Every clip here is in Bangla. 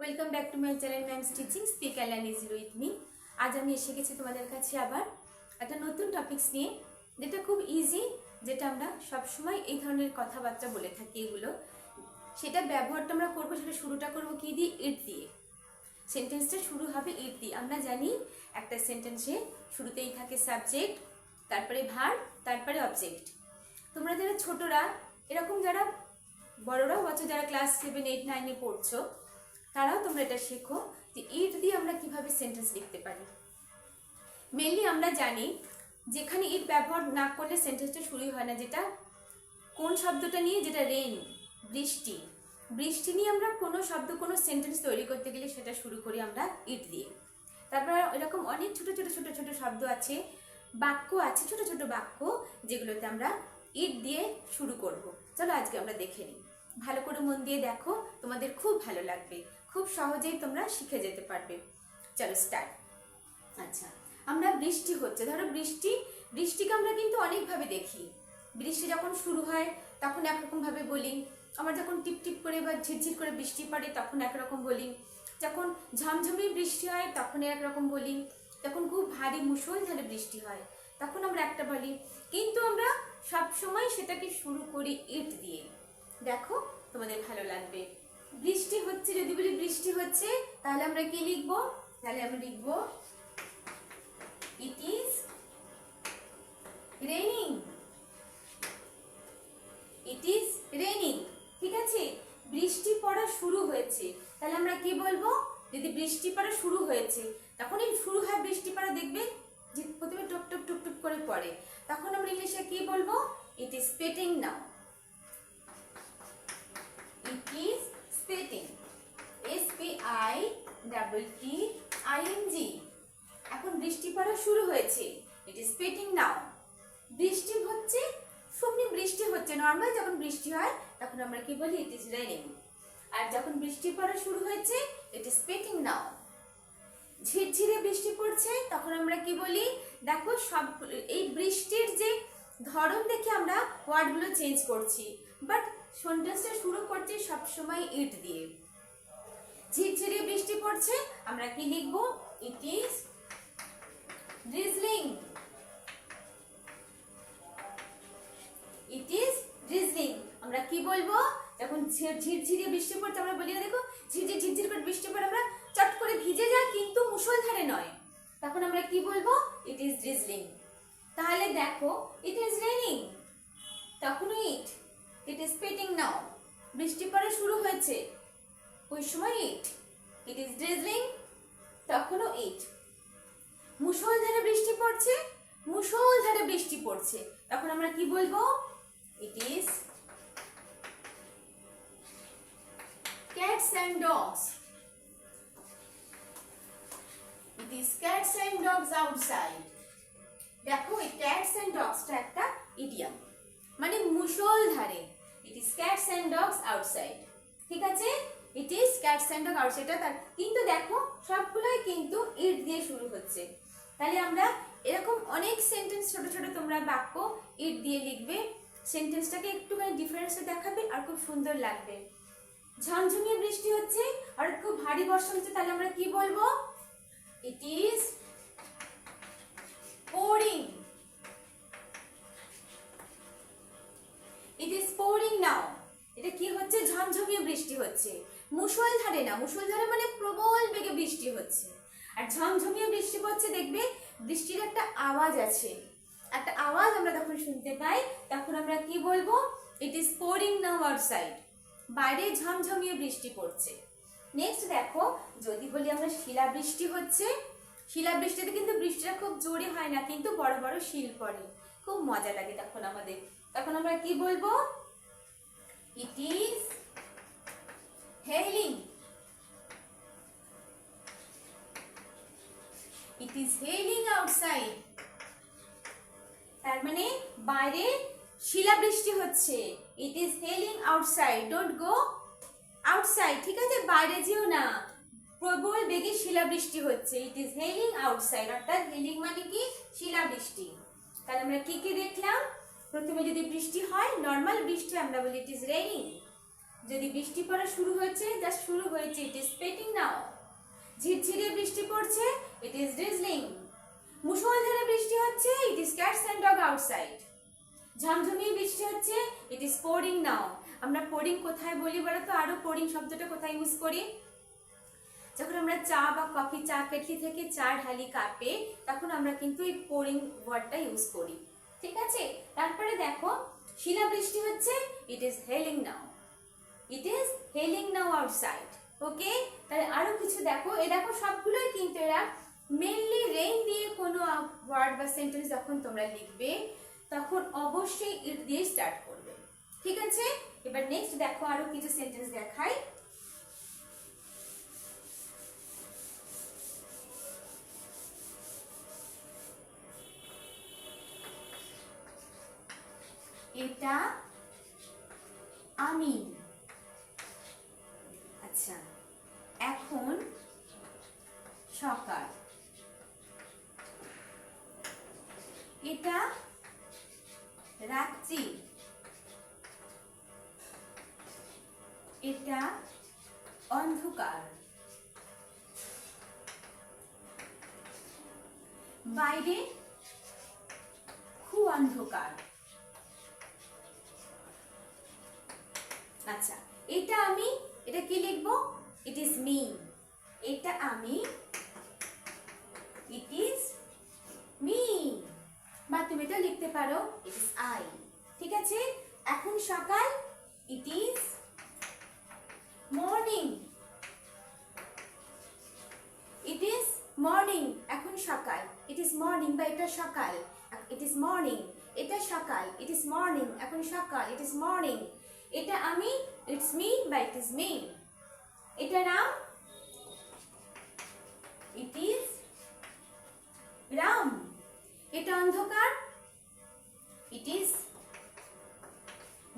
Welcome back to my channel ma'am stitching speak and is with me আজ আমি এসে গেছি তোমাদের কাছে আবার একটা নতুন টপিকস নিয়ে। যেটা খুব ইজি যেটা আমরা সবসময় এই ধরনের কথাবার্তা বলে থাকি এগুলো। সেটা ব্যবহারটা আমরা করব, সেটা শুরুটা করব কি দিয়ে? ইট দিয়ে। সেন্টেন্সটা শুরু হবে ইট দিয়ে। আমরা জানি একটা সেন্টেন্সে শুরুতেই থাকে সাবজেক্ট তারপরে ভার তারপরে অবজেক্ট তোমরা যারা ছোটরা, এরকম যারা বড়রাও আছো যারা ক্লাস সেভেন এইট নাইনে পড়ছো তারাও তোমরা এটা শেখো যে ইট দিয়ে আমরা কীভাবে সেন্টেন্স লিখতে পারি। মেনলি আমরা জানি যেখানে ইট ব্যবহার না করলে সেন্টেন্সটা শুরুই হয় না, যেটা কোন শব্দটা নিয়ে, যেটা রেন বৃষ্টি। বৃষ্টি নিয়ে আমরা কোনো শব্দ, কোনো সেন্টেন্স তৈরি করতে গেলে সেটা শুরু করি আমরা ইট দিয়ে। তারপর এরকম অনেক ছোট ছোট ছোট ছোট শব্দ আছে, বাক্য আছে, ছোট ছোট বাক্য যেগুলোতে আমরা ইট দিয়ে শুরু করব। চলো আজকে আমরা দেখে নিই। ভালো করে মন দিয়ে দেখো, তোমাদের খুব ভালো লাগবে। খুব সহজেই তোমরা শিখে যেতে পারবে। চলো স্টার্ট আচ্ছা আমরা বৃষ্টি হচ্ছে। ধরো বৃষ্টি, বৃষ্টিকে আমরা কিন্তু অনেকভাবে দেখি। বৃষ্টি যখন শুরু হয়, তখন একরকম ভাবে বলি। আমরা যখন টিপ টিপ করে বা ঝিরঝির করে বৃষ্টি পড়ে, তখন একরকম বলি। যখন ঝমঝমি বৃষ্টি হয়, তখন একরকম বলি। যখন খুব ভারী মুষলধারে বৃষ্টি হয়, তখন আমরা একটা বলি। কিন্তু আমরা সব সময় সেটাকে শুরু করি ইট দিয়ে। দেখো তোমাদের ভালো লাগবে। বৃষ্টি হচ্ছে, যদি বলি বৃষ্টি হচ্ছে, তাহলে আমরা কি লিখব? তাহলে আমরা লিখব it is raining it is raining ঠিক আছে? বৃষ্টি পড়া শুরু হয়েছে। তাহলে আমরা কি বলব? যদি বৃষ্টি পড়া শুরু হয়েছে, তখন এই শুরু হয় বৃষ্টি পড়া, দেখবে যে প্রথমে টুপ টুপ টুপ টুপ করে পড়ে। তখন আমরা ইংলিশে কি বলব? It is spitting now it is spitting S P I double T I N G এখন বৃষ্টি পড়া শুরু হয়েছে। ইট ইজ স্পেটিং নাও বৃষ্টি হচ্ছে শুকনি বৃষ্টি হচ্ছে। নর্মাল যখন বৃষ্টি হয়, তখন আমরা কি বলি? ইট ইজ রেনিং আর যখন বৃষ্টি পড়া শুরু হয়েছে ইট ইজ স্পেটিং নাও ঝিরঝিরে বৃষ্টি পড়ছে, তখন আমরা কি বলি? দেখো, সব এই বৃষ্টির যে ধরন দেখে আমরা ওয়ার্ডগুলো চেঞ্জ করছি। বাট সেন্টেন্সটা শুরু করছি সবসময় ইট দিয়ে। ঝিরঝিরে বৃষ্টি পড়ছে, আমরা কি লিখব? It is drizzling it is drizzling আমরা কি বলব? যখন ঝির- ঝিরঝিরে বৃষ্টি পড়ছে, আমরা বলি দেখো ঝিরঝির ঝিরঝির করে বৃষ্টি পড়ে, আমরা চট করে ভিজে যায় কিন্তু মুষলধারে নয়। তখন আমরা কি বলব? ইট ইজ ড্রিজলিং তাহলে দেখো ইট ইজ রেনিং তখনও ইট ইট ইজ পেটিং নাও বৃষ্টি পড়া শুরু হয়েছে। ওই সময় ইট ইট ইজ ড্রিজলিং তখনও ইট মুষলধারে বৃষ্টি পড়ছে মুষলধারে বৃষ্টি পড়ছে। তখন আমরা কি বলব? It is cats and dogs it is cats and dogs outside দেখো, এই ক্যাটস অ্যান্ড ডগসটা একটা ইডিয়াম মানে মুষলধারে it is cats and dogs outside ঠিক আছে? It is cats and dog outside তার কিন্তু দেখো, সবগুলোই কিন্তু ইট দিয়ে শুরু হচ্ছে। তাহলে আমরা এরকম অনেক সেন্টেন্স ছোট ছোট তোমরা বাক্য ইট দিয়ে লিখবে। সেন্টেন্সটাকে একটুখানি ডিফারেন্সে দেখাবে আর খুব সুন্দর লাগবে। ঝমঝমিয়ে বৃষ্টি হচ্ছে আর খুব ভারী বর্ষা হচ্ছে, তাহলে আমরা কি বলব? ইট ইজ মুষলধারে মানে প্রবল বেগে বৃষ্টি হচ্ছে। আর ঝমঝমিয়ে বৃষ্টি পড়ছে, দেখবে বৃষ্টির একটা আওয়াজ আছে। একটা আওয়াজ আমরা যখন শুনতে পাই, তখন আমরা কি বলব? It is pouring now outside বাইরে ঝমঝমিয়ে বৃষ্টি পড়ছে। নেক্সট দেখো, যদি বলি আমরা শিলাবৃষ্টি হচ্ছে, শিলাবৃষ্টিতে কিন্তু বৃষ্টিটা খুব জোরে হয় না, কিন্তু বড় বড় শিল পড়ে। খুব মজা লাগে তখন আমাদের। তখন আমরা কি বলব? It is hailing it is hailing outside তার মানে বাইরে শিলাবৃষ্টি হচ্ছে। It is hailing outside don't go outside ঠিক আছে? বাইরে যেও না। প্রবল বেগে শিলাবৃষ্টি হচ্ছে। ইট ইজ হেলিং আউটসাইড অর্থাৎ হেলিং মানে কি? শিলাবৃষ্টি। তাহলে আমরা কি কি দেখলাম? প্রথমে যদি বৃষ্টি হয় নর্মাল বৃষ্টি আমরা বলি ইট ইজ রেইনিং যদি বৃষ্টি পড়া শুরু হয়েছে জাস্ট শুরু হয়েছে। ইট ইজ পেটিং নাও ঝিরঝিরে বৃষ্টি পড়ছে ইট ইজ ড্রিজলিং মুষলধারে বৃষ্টি হচ্ছে it is cats and dog outside ঝমঝমিয়ে বৃষ্টি হচ্ছে ইট ইজ পোরিং নাও আমরা পোরিং কোথায় বলি বলো তো আরও পোরিং শব্দটা কোথায় ইউজ করি? যখন আমরা চা বা কফি চা কেটলি থেকে চা ঢালি কাপে, তখন আমরা কিন্তু এই পোরিং ওয়ার্ডটা ইউজ করি। ঠিক আছে? তারপরে দেখো শিলা বৃষ্টি হচ্ছে it is hailing now it is hailing now outside okay? তাহলে আরও কিছু দেখো। এ দেখো, সবগুলোই কিন্তু এরা মেনলি রেইন দিয়ে কোনো ওয়ার্ড বা সেন্টেন্স যখন তোমরা লিখবে, তখন অবশ্যই ইট দিয়ে স্টার্ট করবে। ঠিক আছে? এবার নেক্সট দেখো আরও কিছু সেন্টেন্স দেখাই। এটা আমি। বাইরে খুব অন্ধকার। আচ্ছা এটা আমি, এটা কি লিখব? ইট ইজ মি এটা আমি ইট ইজ মি বা তুমি এটা লিখতে পারো ইট ইজ আই ঠিক আছে? এখন সকাল it is morning it is morning এখন সকাল। ইট ইজ মর্নিং বা এটা সকাল। ইট ইজ মর্নিং এটা সকাল। ইট ইজ মর্নিং এখন সকাল। ইট ইজ মর্নিং এটা আমি ইটস মি বা ইট ইজ মি এটা রাম ইট ইজ রাম। এটা অন্ধকার it is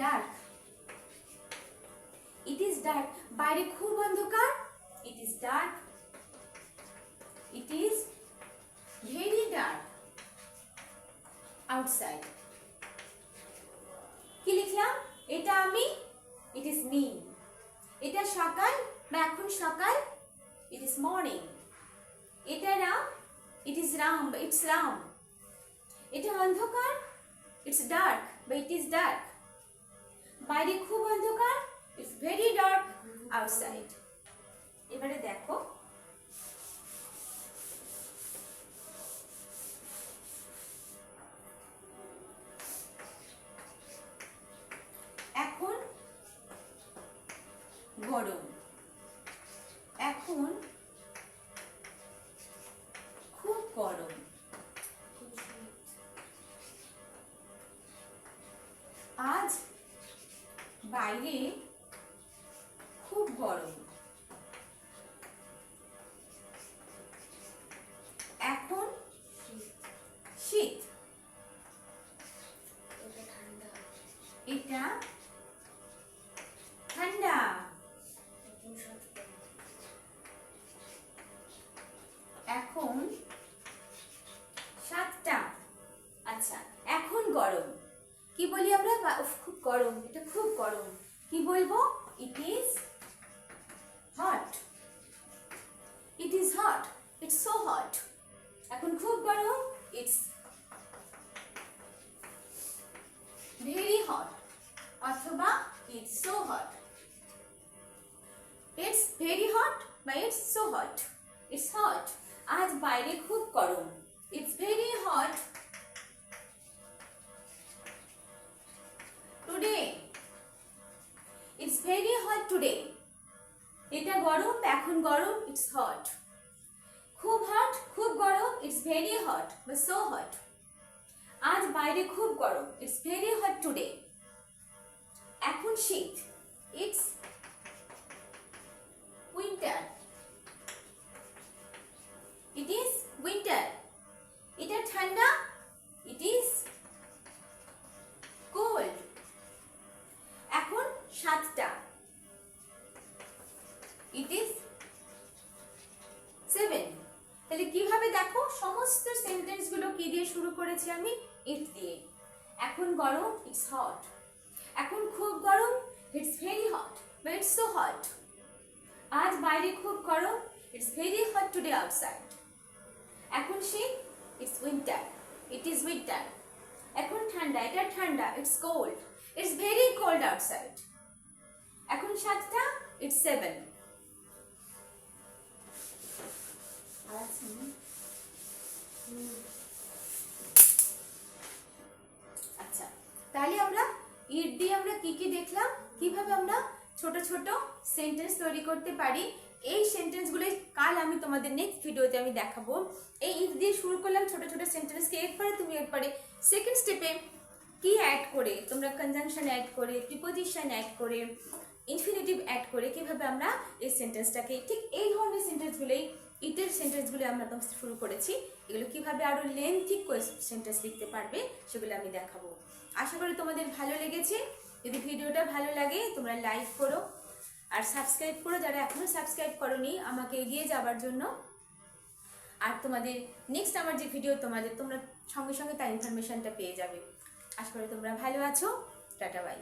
dark it is dark বাইরে খুব অন্ধকার it is dark it is very dark outside কি লিখলাম? এটা আমি ইট ইজ মি এটা সকাল, বা এখন সকাল ইট ইজ মর্নিং এটা রাম ইট ইজ রাম, বা ইটস রাম. এটা অন্ধকার ইটস ডার্ক বা ইট ইজ ডার্ক বাইরে খুব অন্ধকার ইটস ভেরি ডার্ক আউটসাইড এবারে দেখো টুডে এটা গরম, এখন গরম ইটস হট খুব হট খুব গরম ইটস ভেরি হট বা সো হট আজ বাইরে খুব গরম ইটস ভেরি হট টুডে এখন শীত ইটস সমস্ত সেন্টেন্সগুলো কি দিয়ে শুরু করেছি আমি? ইট দিয়ে। এখন গরম ইটস হট এখন খুব গরম it's very hot but it's so hot আজ বাইরে খুব গরম it's very hot today outside এখন শীত it's winter it is winter এখন ঠান্ডা, এটা ঠান্ডা it's cold it's very cold outside এখন সাতটা ইটস সেভেন আচ্ছা তাহলে আমরা ইট দিয়ে আমরা কি কি দেখলাম? কীভাবে আমরা ছোট ছোট সেন্টেন্স তৈরি করতে পারি? এই সেন্টেন্সগুলো কাল আমি তোমাদের নেক্সট ভিডিওতে আমি দেখাবো। এই ইফ দিয়ে শুরু করলাম ছোট ছোট সেন্টেন্সকে এরপরে তুমি এরপরে সেকেন্ড স্টেপে কি অ্যাড করে? তোমরা কনজাংশন অ্যাড করে প্রিপোজিশন অ্যাড করে ইনফিনিটিভ অ্যাড করে, কীভাবে আমরা এই সেন্টেন্সটাকে ঠিক এই ধরনের সেন্টেন্সগুলোই ইটের সেন্টেন্সগুলো আমরা শুরু করেছি। এগুলো কীভাবে আরও লেন্থি সেন্টেন্স লিখতে পারবে সেগুলো আমি দেখাবো। আশা করি তোমাদের ভালো লেগেছে। যদি ভিডিওটা ভালো লাগে, তোমরা লাইক করো আর সাবস্ক্রাইব করো যারা এখনও সাবস্ক্রাইব করোনি, আমাকে এগিয়ে যাওয়ার জন্য। আর তোমাদের নেক্সট আমার যে ভিডিও তোমাদের, তোমরা সঙ্গে সঙ্গে তার ইনফরমেশনটা পেয়ে যাবে। আশা করি তোমরা ভালো আছো। Tata bye